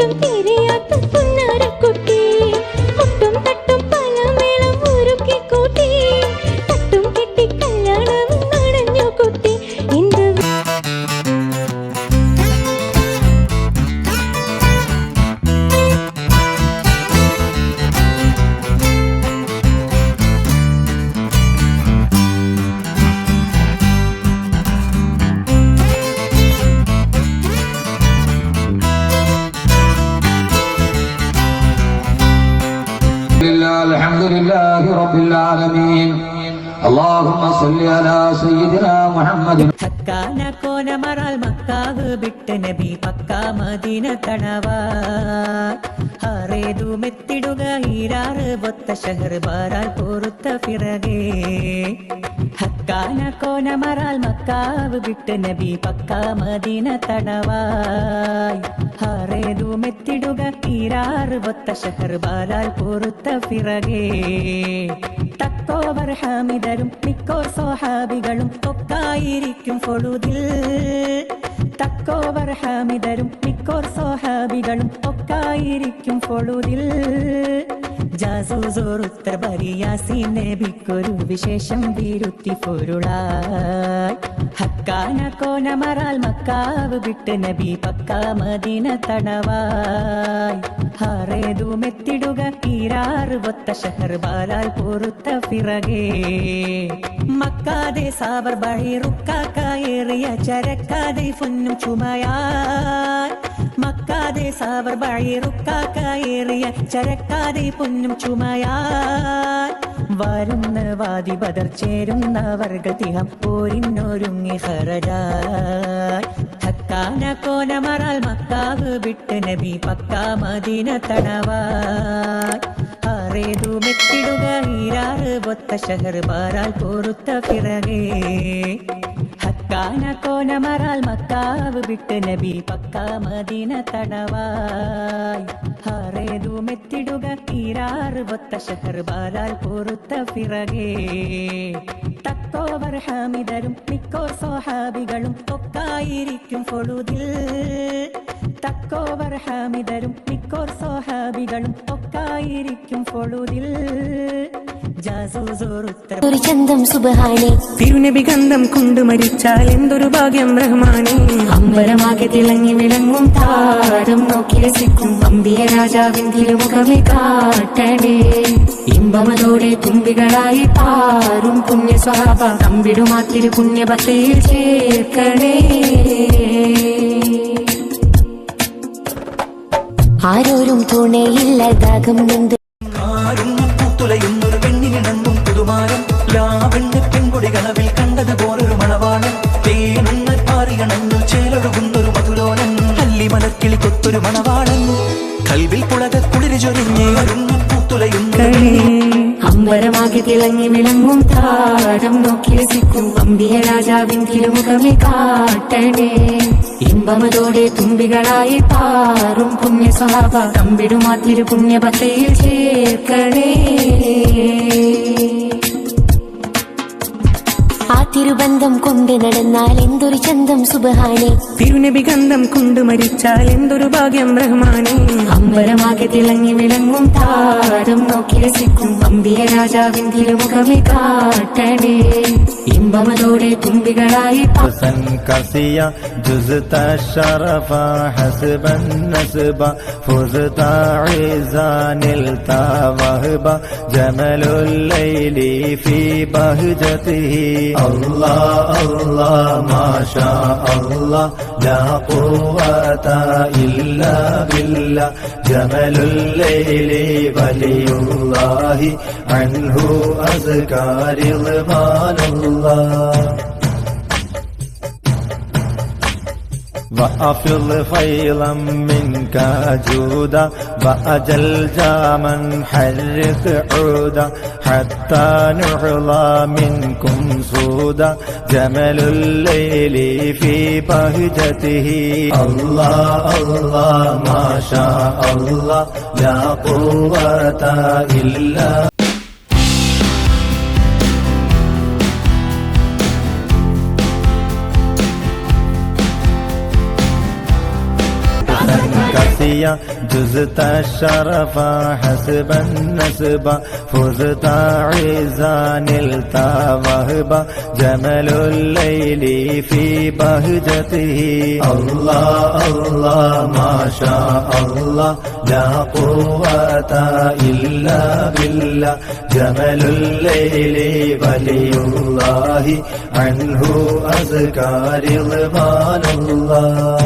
to me. العالمين اللهم صل على سيدنا محمد ഹക്കാന കോനമറാൽ macaw വിട്ട് നബി പക്ക Medina തണവാ ഹറേതു മെത്തിടുക ഈരാറ് ഒത്ത ഷഹർ ബാരാൽ പൊറുത്ത പിറകെ ഹക്കാന കോനമറാൽ മക്കാവ് വിട്ട് നബി പക്ക മദീന തണവായ് ഹറേതു മെത്തിടുക ഈരാറ് ഒത്ത ഷഹർ ബാരാൽ പൊറുത്ത പിറകെ തക്കോവർ ഹാമിദരും മിക്കോർ സ്വഹാബികളും ഒക്കായിരിക്കും പൊഴുതിൽ തക്കോവർ ഹാമിദരും മിക്കോർ സ്വഹാബികളും ഒക്കായിരിക്കും പൊഴുതിൽ ജാസൂസോറുത്തർ നബിക്കൊരു വിശേഷം വിരുത്തി പൊരുളായി. ഹക്കാന കോനമറാൽ മക്കാവ് വിട്ട് നബി പക്ക മദീന തണവായി ഹറേതു മെത്തിടുക ഈരാറ് ഒത്ത ഷഹർ ബാലാൽ പൊറുത്ത പിറകേ. മക്കാതെ സാബർ ബഹിറുക്കായേറിയ ചരക്കാതെ പൊന്നും ചുമയാൽ. മക്കാതെ സാബർ ബഹിറുക്കായേറിയ ചരക്കാതെ പൊന്നും ചുമയാൽ. വരുന്ന വാദി ബദർ ചേരുന്ന വർഗതിഹം പോരിന്നൊരുങ്ങി ഹറജായ് ഹക്കാന കോനമറാൽ മക്കാവ് വിട്ട് നബി പക്കാ മദീന മെത്തിടുക ഈരാറ് ഒത്ത ഷഹർ പാറാൽ പൊറുത്ത പിറകെ. ഹക്കാന കോനമറാൽ മക്കാവ് വിട്ട് നബി പക്ക മദീന തടവായി. ഹാറേതു മെത്തിടുക ഈരാറ് ഒത്ത ഷഹർ ബാലാൽ പൊറുത്ത പിറകേ. തക്കോവർ ഹാമിദരും മിക്കോർ സ്വഹാബികളും ഒക്കായിരിക്കും പൊഴുതിൽ തക്കോവർ ഹാമിദരും മിക്കോർ സ്വഹാബികളും ഒക്കായിരിക്കും പൊഴുതിൽ തിരുനബി ഗന്ധം കൊണ്ട് മരിച്ചാൽ എന്തൊരു ഭാഗ്യം റഹ്മാനെ. അമ്പലമാകെ തിളങ്ങി വിളങ്ങും താരം നോക്കി രസിക്കും. അമ്പിയ രാജാവിൻ തിരുമുഖമേ കാട്ടണേ. ഇമ്പമതോടെ തുമ്പികളായി പാറും പുണ്യ സ്വാപ തമ്പിടുമാ തിരു പുണ്യഭക്തിയിൽ ചേർക്കണേ. ആരോരും തുണയില്ലതാകും നിന്ത് കാരും പൂത്തുലയുന്നൊരു അല്ലി മലക്കിളി കൊത്തൊരു മണവാളൻ. കൽവിൽ പുളക കുളിരി ചൊരിഞ്ഞ് പൂത്തുലയും അമ്പരമാകെ തിളങ്ങി വിളങ്ങും താടം നോക്കി രസിക്കും അമ്പിയ രാജാവിൻ തിരുമുഖമേ കാട്ടണേ. ഇമ്പമതോടെ തുമ്പികളായി പാറും പുണ്യ സ്വഭാവ തമ്പിടുമാ തിരു പുണ്യഭക്തിയിൽ ചേർക്കണേ. ആ തിരുബന്ധം കൊണ്ട് നടന്നാൽ എന്തൊരു ചന്തം സുബഹാനെ തിരുനബി ഗന്ധം കൊണ്ട് മരിച്ചാൽ എന്തൊരു ഭാഗ്യം റഹ്മാനെ അമ്പരമാകെ തിളങ്ങി വിളങ്ങും താരം നോക്കി രസിക്കും അമ്പിയ രാജാവിൻ തിരുമുഖമേ കാട്ടണേ ഇമ്പമതോടെ തുമ്പികളായി പാ حسن كاسيا جزت الشرف حسب النسب فزت عزا نلت وهبا جمل الليل في بهجته الله الله ما شاء الله لا قوة إلا بالله جمل الليل ولي الله عنه أزكى رضوان الله وأفض فيضا منك جودا وأجل جاما حرق عودا حتى نعلى منكم سودا. جمل الليل في بهجته الله الله ما شاء الله لا قوة إلا عافية جزت الشرف حسب النسب فزت عزا نلت وهبا جمل الليل في بهجته الله الله ما شاء الله لا قوة إلا بالله جمل الليل ولي الله عنه أزكى رضوان الله